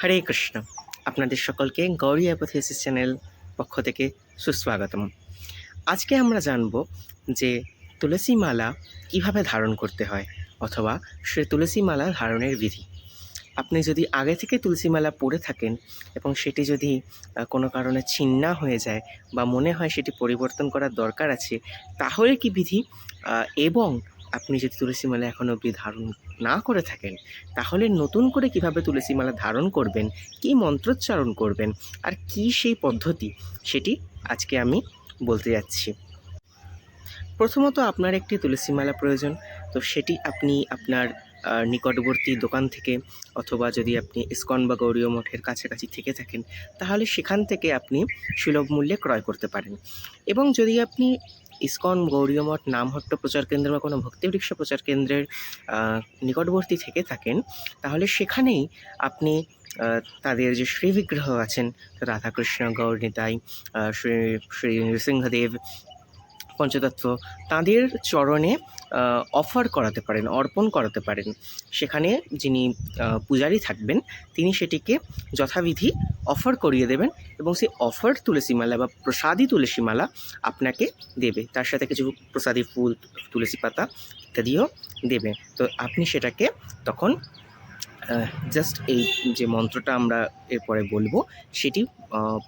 হরে কৃষ্ণ। আপনাদের সকলকে গৌরী অ্যাপোথেসিস চ্যানেল পক্ষ থেকে সুস্বাগতম। আজকে আমরা জানব যে তুলসী মালা কীভাবে ধারণ করতে হয় অথবা সে তুলসী মালা ধারণের বিধি। আপনি যদি আগে থেকে তুলসী মালা পরে থাকেন এবং সেটি যদি কোনো কারণে ছিন্না হয়ে যায় বা মনে হয় সেটি পরিবর্তন করার দরকার আছে, তাহলে কি বিধি এবং আপনি যদি তুলসী মালা এখনও অবধি ধারণ না করে থাকেন, তাহলে নতুন করে কীভাবে তুলসী মালা ধারণ করবেন, কি মন্ত্রোচ্চারণ করবেন, আর কি সেই পদ্ধতি, সেটি আজকে আমি বলতে যাচ্ছি। প্রথমত আপনার একটি তুলসী মালা প্রয়োজন, তো সেটি আপনি আপনার নিকটবর্তী দোকান থেকে অথবা যদি আপনি ইস্কন বা গৌরীয় মঠের কাছাকাছি থেকে থাকেন, তাহলে সেখান থেকে আপনি সুলভ মূল্যে ক্রয় করতে পারেন। এবং যদি আপনি ইস্কন, গৌরীয় মঠ, নামহট্ট প্রচার কেন্দ্র বা কোনো ভক্তি বৃক্ষ প্রচার কেন্দ্রের নিকটবর্তী থেকে থাকেন, তাহলে সেখানেই আপনি তাদের যে শ্রী বিগ্রহ আছেন, রাধাকৃষ্ণ, গৌর নিতাই শ্রী শ্রী নৃসিংহদেব পঞ্চতত্ত্ব তাদের চরণে অফার করাতে পারেন, অর্পণ করাতে পারেন। সেখানে যিনি পূজারী থাকবেন, তিনি সেটিকে যথাবিধি অফার করিয়ে দেবেন এবং সেই অফার তুলসীমালা বা প্রসাদী তুলসীমালা আপনাকে দেবে। তার সাথে কিছু প্রসাদী ফুল, তুলসী পাতা ইত্যাদিও দেবে। তো আপনি সেটাকে তখন জাস্ট এই যে মন্ত্রটা আমরা এরপরে বলব, সেটি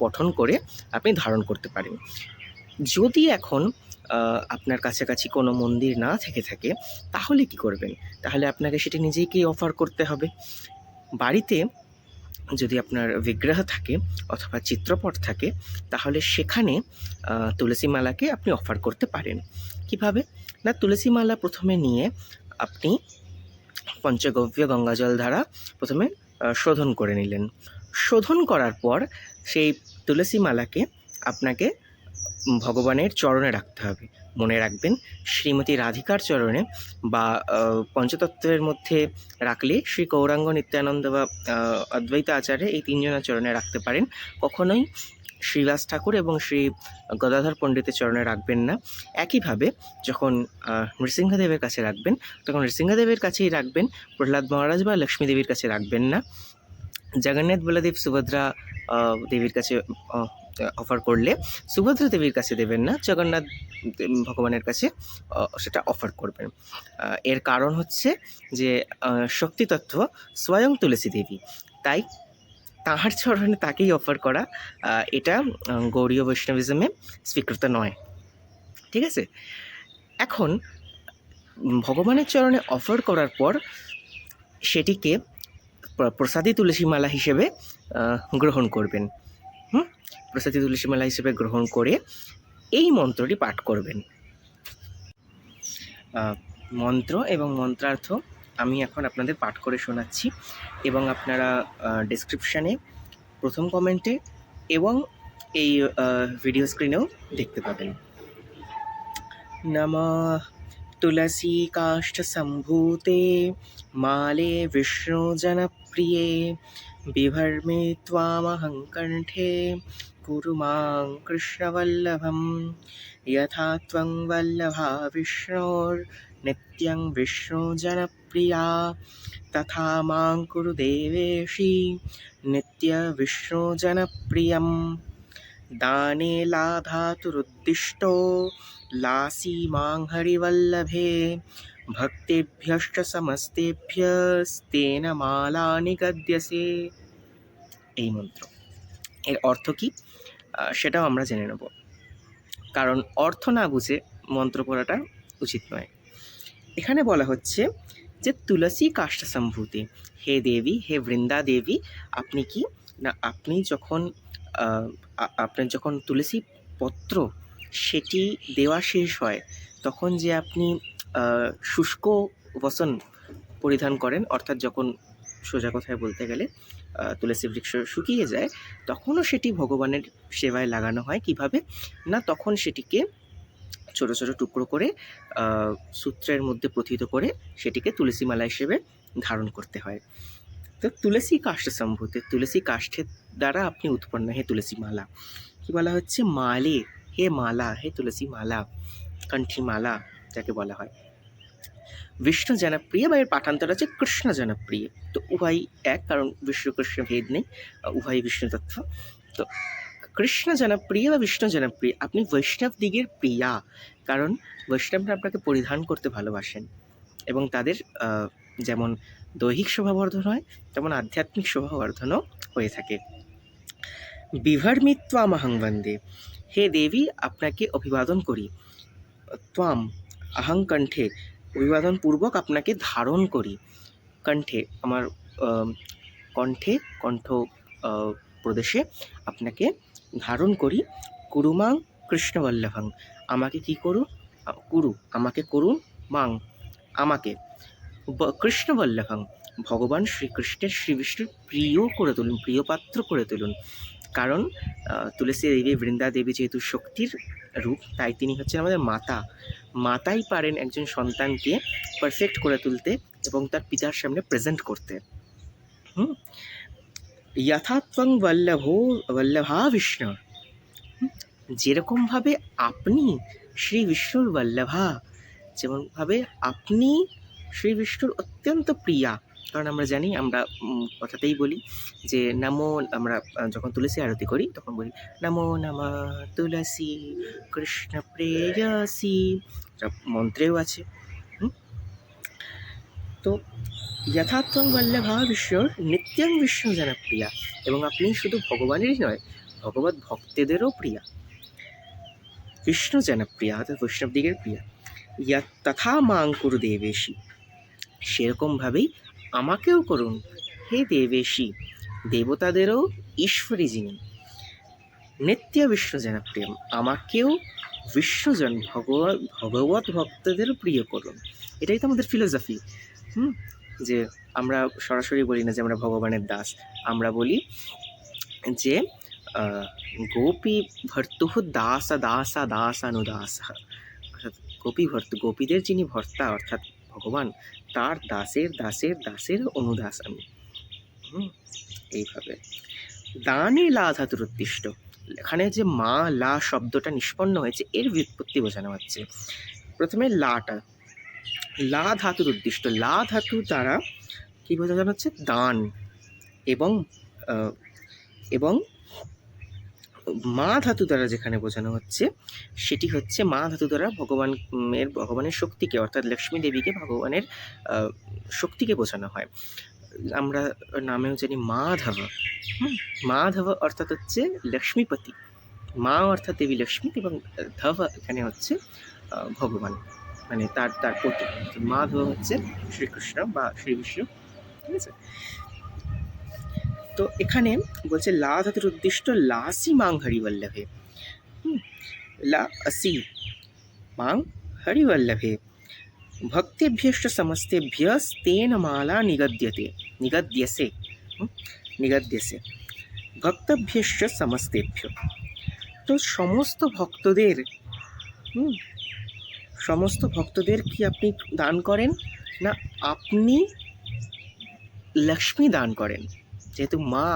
পঠন করে আপনি ধারণ করতে পারেন। যদি এখন আপনার কাছাকাছি কোনো মন্দির না থেকে থাকে, তাহলে কি করবেন? তাহলে আপনাকে সেটি নিজেকেই অফার করতে হবে। বাড়িতে যদি আপনার বিগ্রহ থাকে অথবা চিত্রপট থাকে, তাহলে সেখানে তুলসী মালাকে আপনি অফার করতে পারেন। কীভাবে? না, তুলসী মালা প্রথমে নিয়ে আপনি পঞ্চগব্য গঙ্গাজল দ্বারা প্রথমে শোধন করে নিলেন। শোধন করার পর সেই তুলসী মালাকে আপনাকে ভগবানের চরণে রাখতে হবে। মনে রাখবেন, শ্রীমতী রাধিকার চরণে বা পঞ্চতত্ত্বের মধ্যে রাখলে শ্রী গৌরাঙ্গ নিত্যানন্দ বা অদ্বৈত আচার্য এই তিনজনের চরণে রাখতে পারেন। কখনোই শ্রীবাস ঠাকুর এবং শ্রী গদাধর পণ্ডিতের চরণে রাখবেন না। একইভাবে যখন নৃসিংহদেবের কাছে রাখবেন, তখন নৃসিংহদেবের কাছেই রাখবেন, প্রহ্লাদ মহারাজ বা লক্ষ্মী দেবীর কাছে রাখবেন না। জগন্নাথ বলদেব সুভদ্রা দেবীর কাছে অফার করলে সুভদ্রা দেবীর কাছে দেবেন না, জগন্নাথ ভগবানের কাছে সেটা অফার করবেন। এর কারণ হচ্ছে যে শক্তিতত্ত্ব স্বয়ং তুলসী দেবী, তাই তাহার চরণে তাকেই অফার করা এটা গৌরীয় বৈষ্ণবিজমে স্বীকৃত নয়। ঠিক আছে? এখন, ভগবানের চরণে অফার করার পর সেটিকে প্রসাদী তুলসী মালা হিসেবে গ্রহণ করবেন। হুম? প্রসাদী তুলসীমালা হিসেবে গ্রহণ করে এই মন্ত্রটি পাঠ করবেন। মন্ত্র এবং মন্ত্রার্থ আমি এখন আপনাদের পাঠ করে শোনাচ্ছি এবং আপনারা ডিসক্রিপশানে প্রথম কমেন্টে এবং এই ভিডিও স্ক্রিনেও দেখতে পাবেন। নমা তুলসী কাষ্ঠ সম্ভূতে মালে বিষ্ণু জনপ্রিয়ে বিভর্মে ত্বামহং কণ্ঠে कुरु मां कृष्णवल्लभं यथा त्वं वल्लभा विष्णोर्नित्यं विष्णुजनप्रिया तथा मां कुरु देवेशी नित्यविष्णुजनप्रियं दाने लाभातुरुद्दिष्टो लासी मां हरिवल्लभे ভক্তিভ্যষ্ট সমস্তেভ্যস্তেন মালা নিগদ্যসে এই মন্ত্র এর অর্থ কি আহ, সেটাও আমরা জেনে নেব। কারণ অর্থ না বুঝে মন্ত্র পড়াটা উচিত নয়। এখানে বলা হচ্ছে যে তুলসী কাষ্ঠ সম্ভূতি, হে দেবী, হে বৃন্দা দেবী, আপনি কি না আপনি যখন আপনার যখন তুলসী পত্র সেটি দেওয়া শেষ হয়, তখন যে আপনি শুষ্ক বসন পরিধান করেন। অর্থাৎ যখন সোজা কথায় বলতে গেলে তুলসী বৃক্ষ শুকিয়ে যায়, তখনও সেটি ভগবানের সেবায় লাগানো হয়। কীভাবে? না, তখন সেটিকে ছোট ছোট টুকরো করে সূত্রের মধ্যে প্রথিত করে সেটিকে তুলসী মালা হিসেবে ধারণ করতে হয়। তো তুলসী কাষ্ঠ সম্ভূতে, তুলসী কাষ্ঠের দ্বারা আপনি উৎপন্ন, হে তুলসী মালা কি বলা হচ্ছে? মালে, হে মালা, হে তুলসী মালা কণ্ঠী মালা যাকে বলা হয়। বিষ্ণু জনপ্রিয় বা এর পাঠান্তর আছে কৃষ্ণ জনপ্রিয়। তো উভয় এক, কারণ বিষ্ণু কৃষ্ণ ভেদ নেই উভয় বিষ্ণু তত্ত্ব। তো কৃষ্ণ জনপ্রিয় বা বিষ্ণু জনপ্রিয়, আপনি বৈষ্ণব দিগের প্রিয়া, কারণ বৈষ্ণবরা আপনাকে পরিধান করতে ভালোবাসেন। এবং তাদের যেমন দৈহিক শোভাবর্ধন হয়, তেমন আধ্যাত্মিক শোভাবর্ধনও হয়ে থাকে। বিভর্মিত্বামহং বন্দে। হে দেবী, আপনাকে অভিবাদন করি। ত্বাম, আহং কণ্ঠে অভিবাদন পূর্বক আপনাকে ধারণ করি। কণ্ঠে আমার কণ্ঠে কণ্ঠ প্রদেশে আপনাকে ধারণ করি। কুরুমাং কৃষ্ণবল্লভং আমাকে কি করুন? আ, কুরু আমাকে করুন মাং আমাকে। কৃষ্ণবল্লভং ভগবান শ্রীকৃষ্ণের শ্রী বিষ্ণুর প্রিয় করে তুলুন প্রিয় পাত্র করে তুলুন। কারণ তুলসী দেবী বৃন্দা দেবী যেহেতু শক্তির রূপ তাই তিনি হচ্ছেন আমাদের মাতা। মাতাই পারেন একজন সন্তানকে পারফেক্ট করে তুলতে এবং তার পিতার সামনে প্রেজেন্ট করতে। হুম? বল্লভ, বল্লভা বিষ্ণু? যেরকমভাবে আপনি শ্রী বিষ্ণুর বল্লভা, যেমনভাবে আপনি শ্রী বিষ্ণুর অত্যন্ত প্রিয়া কারণ আমরা জানি, আমরা কথাতেই বলি যে, নমো, আমরা যখন তুলসী আরতি করি, তখন বলি, নমো নম তুলসী, কৃষ্ণ প্রেয়সী মন্ত্রেও আছে? তো যথাত্মং বল্লভা বিষ্ণুর নিত্যং বিষ্ণু জনপ্রিয়া এবং আপনি শুধু ভগবানেরই নয়, ভগবত ভক্তদেরও প্রিয়া। বিষ্ণু জনপ্রিয়া, অর্থাৎ বৈষ্ণব দিগের প্রিয়া। ইয়া তথা মাং কুরু দেবেশী। সেরকমভাবেই আমাকেও করুন। হে দেবেশী, দেবতাদেরও ঈশ্বরী যিনি। নিত্য বিষ্ণু জনপ্রিয় আমাকেও বিশ্বজন ভগবত ভগবত ভক্তদের প্রিয় করুন। এটাই তো আমাদের ফিলোসফি হুম? যে আমরা সরাসরি বলি না যে আমরা ভগবানের দাস, আমরা বলি যে গোপী ভর্তুহ দাসা দাস দাসানুদাস অর্থাৎ গোপী ভর্ত, গোপীদের যিনি ভর্তা, অর্থাৎ ভগবান, তার দাসের দাসের দাসের অনুদাস আমি। এইভাবে। দানে লা ধাতুর উদ্দিষ্ট এখানে যে মা লা শব্দটা নিষ্পন্ন হয়েছে, এর వ్యుৎপত্তি বোঝানো হচ্ছে। প্রথমে লাটা। লা ধাতুর উদ্দিষ্ট লা ধাতু দ্বারা কি বোঝানো হচ্ছে? দান এবং এবং মা ধাতু দ্বারা যেখানে বোঝানো হচ্ছে, সেটি হচ্ছে মা ধাতু দ্বারা ভগবান, এর ভগবানের শক্তিকে, অর্থাৎ লক্ষ্মী দেবীকে ভগবানের শক্তিকে বোঝানো হয়। আমরা নামেও জানি মাধব মাধব অর্থাৎ হচ্ছে লক্ষ্মীপতি। মা অর্থাৎ দেবী লক্ষ্মী এবং ধব এখানে হচ্ছে ভগবান। মানে তার তার পতি। মাধব হচ্ছে শ্রীকৃষ্ণ বা শ্রী বিষ্ণু। ঠিক আছে? তো এখানে বলছে, লা ধাতুর উদ্দিষ্ট লাসি মাং হরিবল্লভে লা আসি মাং হরিবল্লভে ভক্তেভ্যশ্চ সমস্তেভ্যস্তেন মালা নিগদ্যতে। নিগদ্যসে নিগদ্যসে। ভক্তভ্যশ্চ সমস্তেভ্য। তো সমস্ত ভক্তদের সমস্ত ভক্তদের কি আপনি দান করেন? না, আপনি লক্ষ্মী দান করেন? যেহেতু মা,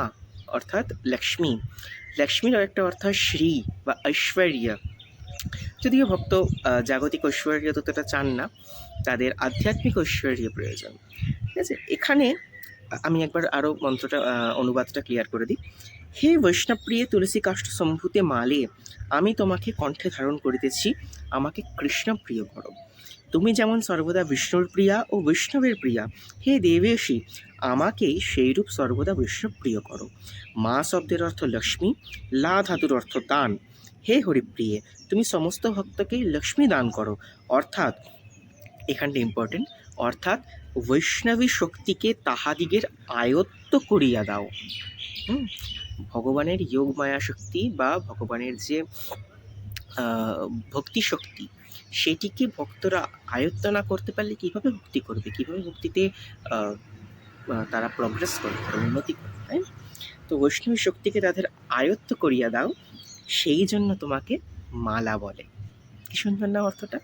অর্থাৎ লক্ষ্মী। লক্ষ্মীর একটা অর্থ শ্রী বা ঐশ্বর্যা। যদিও ভক্ত জাগতিক ঐশ্বর্য ততটা চান না, তাদের আধ্যাত্মিক ঐশ্বর্য প্রয়োজন। ঠিক আছে? এখানে আমি একবার আরও মন্ত্রটা অনুবাদটা ক্লিয়ার করে দিই। হে বৈষ্ণবপ্রিয় তুলসী কাষ্ঠ সম্ভূতে মালে, আমি তোমাকে কণ্ঠে ধারণ করিতেছি, আমাকে কৃষ্ণ প্রিয় করো। তুমি যেমন সর্বদা বিষ্ণুর প্রিয়া ও বৈষ্ণবের প্রিয়া, হে দেবেশী আমাকে সেইরূপ সর্বদা বৈষ্ণব প্রিয় করো। মা শব্দের অর্থ লক্ষ্মী, লা ধাতুর অর্থ দান। হে হরিপ্রিয়ে, তুমি সমস্ত ভক্তকে লক্ষ্মী দান করো। অর্থাৎ, এখানটা ইম্পর্টেন্ট অর্থাৎ বৈষ্ণবী শক্তিকে তাহাদিগের আয়ত্ত করিয়া দাও। ভগবানের যোগ মায়া শক্তি বা ভগবানের যে ভক্তি শক্তি, সেটিকে ভক্তরা আয়ত্ত না করতে পারলে কীভাবে ভক্তি করবে? কীভাবে ভক্তিতে তারা প্রগ্রেস করবে উন্নতি করবে তাই তো বৈষ্ণবী শক্তিকে তাদের আয়ত্ত করিয়া দাও, সেই জন্য তোমাকে মালা বলে। কি সুন্দর না অর্থটা?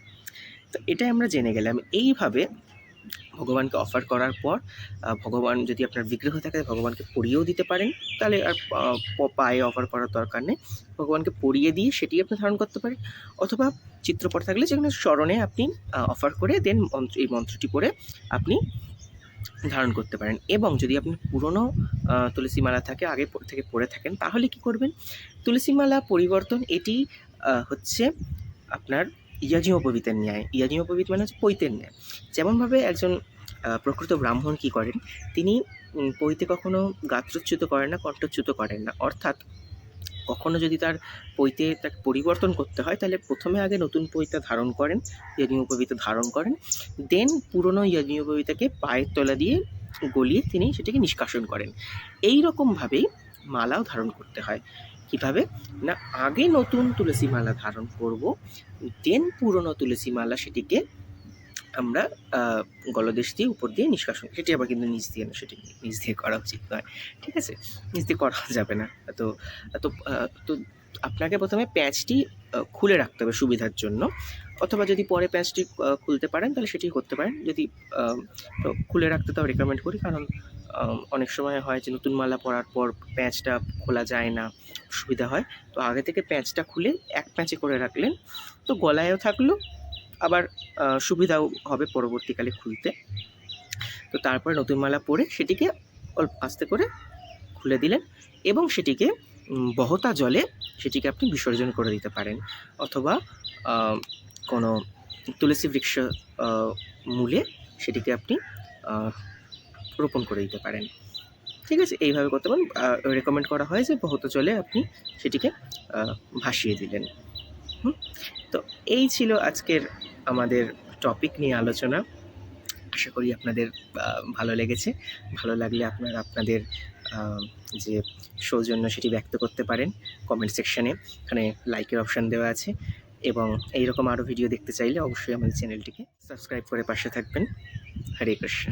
তো এটাই আমরা জেনে গেলাম। এইভাবে ভগবানকে অফার করার পর ভগবান যদি আপনার বিগ্রহ থাকে, ভগবানকে পরিয়েও দিতে পারেন, তাহলে আর পায়ে অফার করার দরকার নেই। ভগবানকে পরিয়ে দিয়ে সেটি আপনি ধারণ করতে পারেন। অথবা চিত্রপট থাকলে যেখানে স্মরণে আপনি অফার করে দেন মন্ত্র, এই মন্ত্রটি পড়ে আপনি ধারণ করতে পারেন। এবং যদি আপনি পুরনো আহ, তুলসী মালা থাকে আগে থেকে পড়ে থাকেন তাহলে কি করবেন? তুলসী মালা পরিবর্তন এটি হচ্ছে আপনার ইয়াজিমোপবিতের ন্যায়। ইয়াজিমোপবিত মানে হচ্ছে পৈতের ন্যায়। যেমনভাবে একজন প্রকৃত ব্রাহ্মণ কি করেন? তিনি পৈতে কখনো গাত্রচ্যুত করেন না কণ্ঠচ্যুত করেন না। অর্থাৎ কখনো যদি তার পৈতে তাকে পরিবর্তন করতে হয়, তাহলে প্রথমে আগে নতুন পৈতা ধারণ করেন ইয়াজিমোপবিত ধারণ করেন, দেন পুরনো ইয়াজিমোপবিতাকে পায়ের তলা দিয়ে গলিয়ে তিনি সেটাকে নিষ্কাশন করেন। এই রকমভাবেই মালাও ধারণ করতে হয়। কীভাবে? না, আগে নতুন তুলসী মালা ধারণ করব, দেন পুরনো তুলসী মালা সেটিকে আমরা গলদেশ দিয়ে উপর দিয়ে নিষ্কাশন সেটি আবার কিন্তু নিচ দিয়ে না, সেটি নিচ দিয়ে করা উচিত নয়। ঠিক আছে? নিচ দিয়ে করা যাবে না। তো তো তো আপনাকে প্রথমে প্যাঁচটি খুলে রাখতে হবে সুবিধার জন্য। অথবা যদি পরে প্যাঁচটি খুলতে পারেন, তাহলে সেটি করতে পারেন। যদি খুলে রাখতে তাও রেকমেন্ড করি, কারণ অনেক সময় হয় যে নতুন মালা পরার পর প্যাঁচটা খোলা যায় না, সুবিধা হয়। তো আগে থেকে প্যাঁচটা খুলে এক প্যাঁচে করে রাখলেন। তো গলায়ও থাকল আবার সুবিধাও হবে পরবর্তীকালে খুলতে। তো তারপরে নতুন মালা পরে সেটিকে অল্প আস্তে করে খুলে দিলেন এবং সেটিকে বহতা জলে সেটিকে আপনি বিসর্জন করে দিতে পারেন। অথবা কোনো তুলসী বৃক্ষ মূলে সেটিকে আপনি রোপণ করে দিতে পারেন। ঠিক আছে? এইভাবে করতে পারেন। রেকমেন্ড করা হয় যে বহুত জলে আপনি সেটিকে ভাসিয়ে দিলেন। হুম? তো এই ছিল আজকের আমাদের টপিক নিয়ে আলোচনা। আশা করি আপনাদের ভালো লেগেছে। ভালো লাগলে আপনারা আপনাদের যে সৌজন্য সেটি ব্যক্ত করতে পারেন কমেন্ট সেকশানে এখানে লাইকের অপশান দেওয়া আছে এবং এইরকম আরও ভিডিও দেখতে চাইলে অবশ্যই আমাদের চ্যানেলটিকে সাবস্ক্রাইব করে পাশে থাকবেন। হরে কৃষ্ণ।